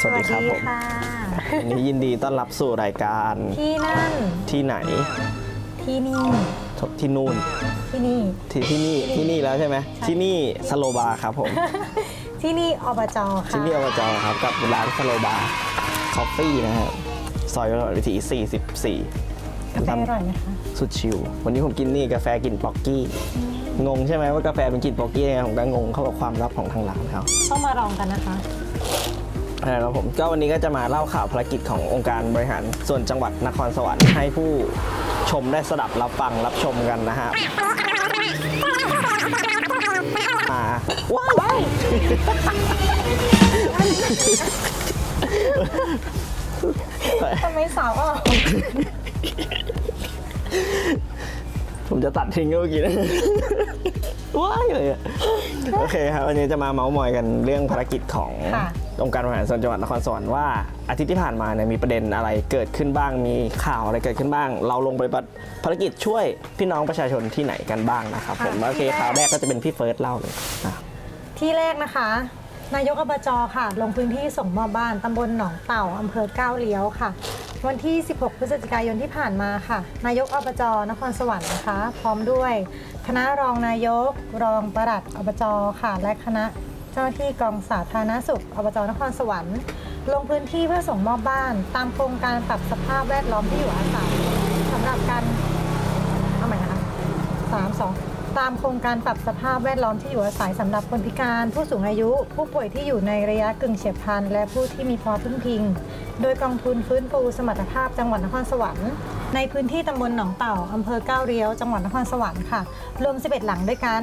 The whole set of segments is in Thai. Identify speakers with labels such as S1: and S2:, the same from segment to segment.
S1: สวัสดีครับผม
S2: ค่ะ
S1: วันนี้ยินดีต้อนรับสู่รายการ
S2: ที่นั่น
S1: ที่ไหน
S2: ที่นี่
S1: ที่นู่น
S2: ที่นี่
S1: ที่ที่นี่ ที่นี่แล้วใช่ไหม ที่นี่สโลบาร์ครับผม
S2: ที่นี่อบจค่ะ
S1: ที่นี่อบจครับกับร้านสโลบาร์คอฟฟี่นะครับซอยประวิถี44
S2: กาแฟอร่อยไหมคะ
S1: สุดชิล วันนี้ผมกินนี่กาแฟกลิ่นป๊อกกี้ งงใช่ไหมว่ากาแฟเป็นกลิ่นป๊อกกี้ยังไงผมก็งงเข้ากับความลับของทางร้านเขา
S2: ต้องมาลองกันนะคะ
S1: นะครับผมก็วันนี้ก็จะมาเล่าข่าวภารกิจขององค์การบริหารส่วนจังหวัดนครสวรรค์ให้ผู้ชมได้สดับรับฟังรับชมกันนะฮะมาว้าว
S2: ทำไมสาวออก
S1: ผมจะตัดทิ้งเมื่อกี้นะว้ายเลยอะโอเคครับวันนี้จะมาเมาส์มอยกันเรื่องภารกิจของ
S2: ค่ะ
S1: องค์การบริหารส่วนจังหวัดนครสวรรค์ว่าอาทิตย์ที่ผ่านมาเนี่ยมีประเด็นอะไรเกิดขึ้นบ้าง มีข่าวอะไรเกิดขึ้นบ้าง เราลงไปฏิบัติภารกิจช่วยพี่น้องประชาชนที่ไหนกันบ้างนะครับผมโอเคข่าวแรกก็จะเป็นพี่เฟิร์สเล่าเลยนะ
S2: ที่แรกนะคะ นายกอบจค่ะ ลงพื้นที่ส่งมอบบ้านตำบลหนองเต่าอำเภอก้าวเลี้ยวค่ะ วันที่ 16 พฤศจิกายนที่ผ่านมาค่ะ นายกอบจนครสวรรค์นะคะ พร้อมด้วย คณะรองนายก รองประหลัดอบจค่ะ และคณะเจ้าหน้าที่กองสาธารณสุขอบจนครสวรรค์ ลงพื้นที่เพื่อส่งมอบบ้าน ตามโครงการปรับสภาพแวดล้อมที่อยู่อาศัยสำหรับการ เอาใหม่นะคะสามสอง ตามโครงการปรับสภาพแวดล้อมที่อยู่อาศัยสำหรับคนพิการ ผู้สูงอายุ ผู้ป่วยที่อยู่ในระยะกึ่งเฉียบพลัน และผู้ที่มีพอพึ่งพิง โดยกองทุนฟื้นฟูสมรรถภาพจังหวัดนครสวรรค์ในพื้นที่ตำบลหนองเต่าอำเภอก้าวเรียว จังหวัดนครสวรรค์ค่ะ รวม 11 หลังด้วยกัน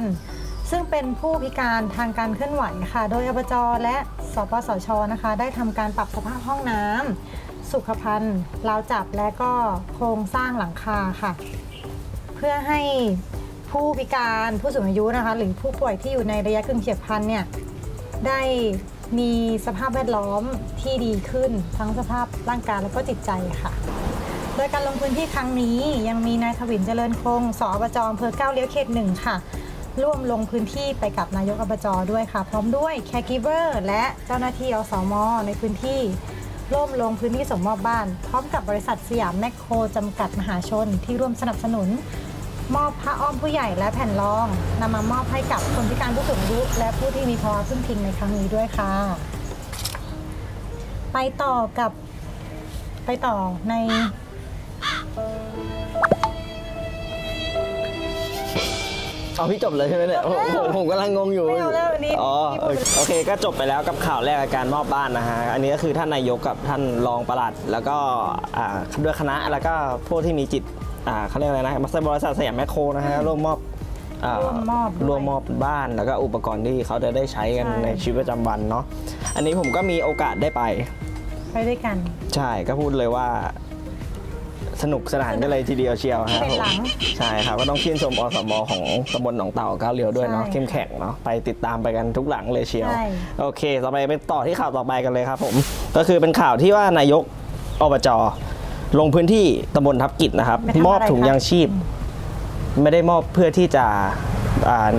S2: ซึ่งเป็นผู้พิการทางการเคลื่อนไหวค่ะ โดยอบจและสปสชนะคะ ได้ทำการปรับสภาพห้องน้ำสุขภัณฑ์ราวจับและก็โครงสร้างหลังคาค่ะ เพื่อให้ ผู้พิการผู้สูงอายุนะคะ หรือผู้ป่วยที่อยู่ในระยะกึ่งเฉียบพลันเนี่ยได้มีสภาพแวดล้อมที่ดีขึ้นทั้งสภาพร่างกายแล้วก็จิตใจค่ะ โดยการลงพื้นที่ครั้งนี้ยังมีนายทวินเจริญคงสอบจอำเภอเก้าเลี้ยวเขตหนึ่งค่ะ ร่วมลงพื้นที่ไปกับนายกอบจด้วยค่ะ พร้อมด้วยแคร์กิเวอร์และเจ้าหน้าที่อสมในพื้นที่ร่วมลงพื้นที่ส่งมอบบ้าน พร้อมกับบริษัทสยามแมคโครจำกัดมหาชนที่ร่วมสนับสนุน มอบผ้าอ้อมผู้ใหญ่และแผ่นรองนำมามอบให้กับคนพิการผู้สูงอายุและผู้ที่มีภาวะพึ่งพิงในครั้งนี้ด้วยค่ะ ไปต่อกับไปต่อใน
S1: เอาพี่จบเลยใช่ไหมเนี่ยผมผมผมกำลังงงอยู่
S2: ไม่เอาแล้วอันนี้
S1: อ๋อ
S2: พี่พูด
S1: โอเคก็จบไปแล้วกับข่าวแรกการมอบบ้านนะฮะอันนี้ก็คือท่านนายกกับท่านรองปลัด แล้วก็อ่าด้วยคณะแล้วก็ผู้ที่มีจิต อ่าเขาเรียกอะไรนะมัสบริษัทสยามแมคโครนะฮะร่วมมอบอ่า
S2: ร่วมมอบด้วย
S1: ร่วมมอบบ้านแล้วก็อุปกรณ์ที่เขาจะได้ใช้กัน
S2: ใช่
S1: ในชีวิตประจำวันเนาะอันนี้ผมก็มีโอกาสได้ไป
S2: ไปด้วยกัน
S1: ใช่ก็พูดเลยว่า สนุกสนานกันเลยทีเดียวเชียวครับ
S2: เป็น
S1: ผม
S2: หลัง
S1: ใช่ครับก็ต้องชื่นชมอสมของตำบลหนองเต่าก้าวเลียวด้วยเนาะ
S2: ใช่
S1: เข้มแข็งเนาะไปติดตามไปกันทุกหลังเลยเชียว
S2: ใช่
S1: โอเค ต่อไปไปต่อที่ข่าวต่อไปกันเลยครับผม ก็คือเป็นข่าวที่ว่านายกอบจ ลงพื้นที่ตำบลทับกิจนะครับ
S2: ไปทำอะไร
S1: มอบถุง
S2: คะ
S1: ยางชีพ ไม่ได้มอบเพื่อที่จะอ่า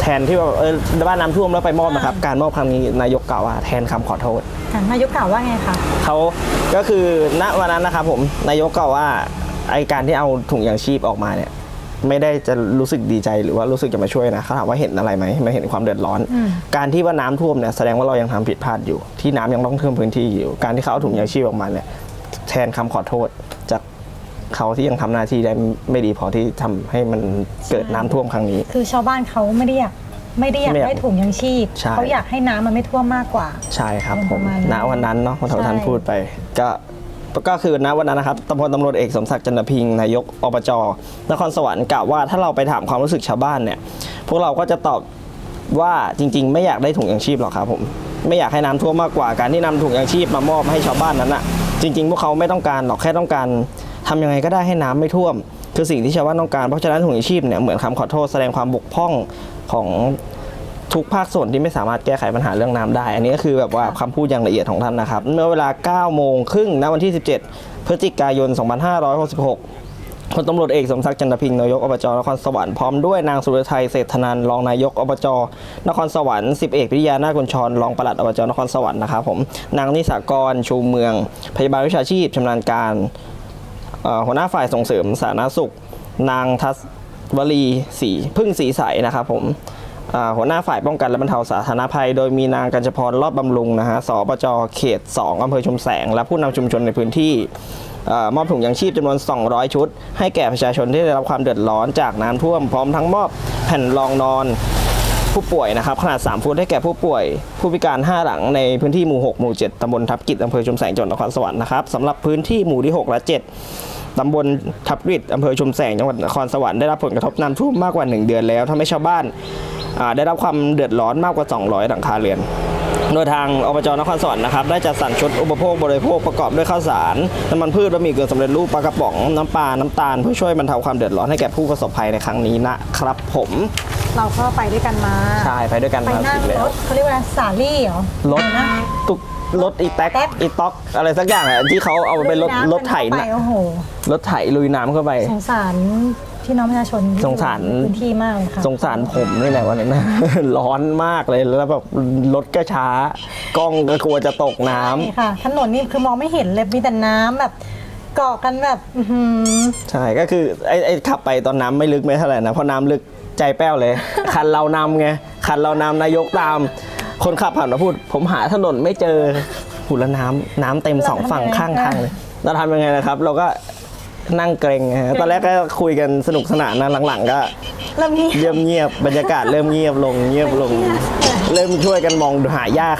S1: แทนที่ว่าเออบ้านน้ำท่วมแล้วไปมอบนะครับการมอบครั้งนี้นายกกล่าวว่าแทนคำขอโทษ
S2: ค่ะนายกกล่าวว่าไงคะ
S1: เขาก็คือณวันนั้นนะครับผมนายกกล่าวว่าไอการที่เอาถุงยางชีพออกมาเนี่ย ไม่ได้จะรู้สึกดีใจหรือว่ารู้สึกจะมาช่วยนะเขาถามว่าเห็นอะไรไหมไม่เห็นความเดือดร้อน
S2: อืม
S1: การที่ว่าน้ำท่วมเนี่ยแสดงว่าเรายังทำผิดพลาดอยู่ ที่น้ำยังต้องท่วมพื้นที่อยู่ การที่เขาเอาถุงยางชีพออกมาเนี่ย แทนคำขอโทษ จากเขาที่ยังทำหน้าที่ได้ไม่ดีพอที่ทำให้มันเกิดน้ำท่วมครั้งนี้
S2: คือชาวบ้านเขาไม่ได้อยากไม่ได้อยาก
S1: ไม่อยาก
S2: ได้ถุงยังชีพ
S1: ใช่
S2: เขาอยากให้น้ำมันไม่ท่วมมากกว่า
S1: ใช่ครับผม
S2: ประมาณนั้น
S1: ณวันนั้นเนาะพอ
S2: ใช่
S1: ท่านพูดไป ก็ก็คือณวันนั้นนะครับตำรวจตำรวจเอกสมศักดิ์จันทพิงค์นายกอบจนครสวรรค์กล่าวว่าถ้าเราไปถามความรู้สึกชาวบ้านเนี่ย พวกเราก็จะตอบว่าจริง ๆ ไม่อยากได้ถุงยางชีพหรอกครับผมไม่อยากให้น้ำท่วมมากกว่าการที่นำถุงยางชีพมามอบให้ชาวบ้านนั้นอะ จริง ๆ พวกเขาไม่ต้องการหรอกแค่ต้องการทำยังไงก็ได้ให้น้ำไม่ท่วม คือสิ่งที่ชาวบ้านต้องการเพราะฉะนั้นถุงยางชีพเนี่ยเหมือนคำขอโทษแสดงความบกพร่องของทุกภาคส่วนที่ไม่สามารถแก้ไขปัญหาเรื่องน้ำได้ อันนี้ก็คือแบบว่าคำพูดอย่างละเอียดของท่านนะครับ เมื่อเวลา9โมงครึ่งณวันที่ 17 พฤศจิกายน 2566 พลตำรวจเอกสมศักดิ์จันทพิงนายกอบจนครสวรรค์พร้อมด้วยนางสุรชัยเศรษฐนันรองนายกอบจนครสวรรค์สิบเอกพิทยานาคกุญชรรองปลัดอบจนครสวรรค์นะครับผมนางนิสากรชูเมือง พยาบาลวิชาชีพชำนาญการหัวหน้าฝ่ายส่งเสริมสาธารณสุข นางทัศวลีสีพึ่งสีใสนะครับผม หัวหน้าฝ่ายป้องกันและบรรเทาสาธารณภัย โดยมีนางกัญจพรรอดบำรุงนะฮะสปจเขต 2อำเภอชุมแสง และผู้นำชุมชนในพื้นที่อมอบถุงยางชีพจำนวน 200 ชุด ให้แก่ประชาชนที่ได้รับความเดือดร้อนจากน้ำท่วม พร้อมทั้งมอบแผ่นรองนอนผู้ป่วยนะครับขนาด 3 ฟุตให้แก่ผู้ป่วย ผู้พิการ 5 หลังในพื้นที่หมู่ 6 หมู่ 7ตำบลทับกิจอำเภอชุมแสงจังหวัดนครสวรรค์นะครับสำหรับพื้นที่หมู่ที่ 6 และ 7ตำบลทับกริดอำเภอชุมแสงจังหวัดนครสวรรค์ได้รับผลกระทบน้ำท่วมมากกว่า 1 เดือนแล้วทำให้ชาวบ้าน ได้รับความเดือดร้อนมากกว่า 200 หลังคาเรือน โดยทางอบจนครสวรรค์นะครับได้จัดสรรชุดอุปโภคบริโภคประกอบด้วยข้าวสารน้ำมันพืชบะหมี่กึ่งสำเร็จรูปปลากระป๋องน้ำปลาน้ำตาลเพื่อช่วยบรรเทาความเดือดร้อนให้แก่ผู้ประสบภัยในครั้งนี้นะครับผม
S2: เราก็ไปด้วยกันมา
S1: ใช่ไปด้วยกัน
S2: ไป
S1: มา
S2: นั่ง
S1: สิแล้
S2: ร
S1: ว
S2: ถเขาเรียกว่าสาลี่เหรอ
S1: รถ
S2: อะไรนะ
S1: ตุก รถอีแท็ก
S2: แท็ก
S1: อีต็อกอะไรสักอย่างอะที่เขาเอาไปเป็นรถ
S2: ลุยน้ำ
S1: รถไถ
S2: กันเข้า
S1: นะ
S2: ไปโอ้โห
S1: รถไถลุยน้ำเข้าไป
S2: สงสารพี่น้องประชาชนที่
S1: สงสาร
S2: อยู่ในพื้นที่มากเลยค่ะ
S1: สงสารผมนี่แหละวันนั้นนะ ร้อนมากเลยแล้วแบบรถก็ช้ากล้องก็กลัวจะตกน้ำ
S2: ใช่ค่ะ ถนนนี่คือมองไม่เห็นเลยมีแต่น้ำแบบเกาะกันแบบอื้อหือ
S1: ใช่ก็คือไอ้ไอ้ขับไปตอนน้ำไม่ลึกไม่เท่าไหร่นะเพราะน้ำลึกใจแป้วเลย คันเรานำไงคันเรานำนายกตาม คนขับผ่านมาพูด ผมหาถนนไม่เจอหูแล้วน้ำน้ำเต็มสองฝั่งข้างทางเลยเราทำยังไงนะครับ เราก็นั่งเกรงฮะตอนแรกก็คุยกันสนุกสนานนะหลังๆ ก็
S2: เริ่มนี้
S1: เริ่มเงียบ บรรยากาศเริ่มเงียบลงเงียบลง เริ่มช่วยกันมองหาหญ้า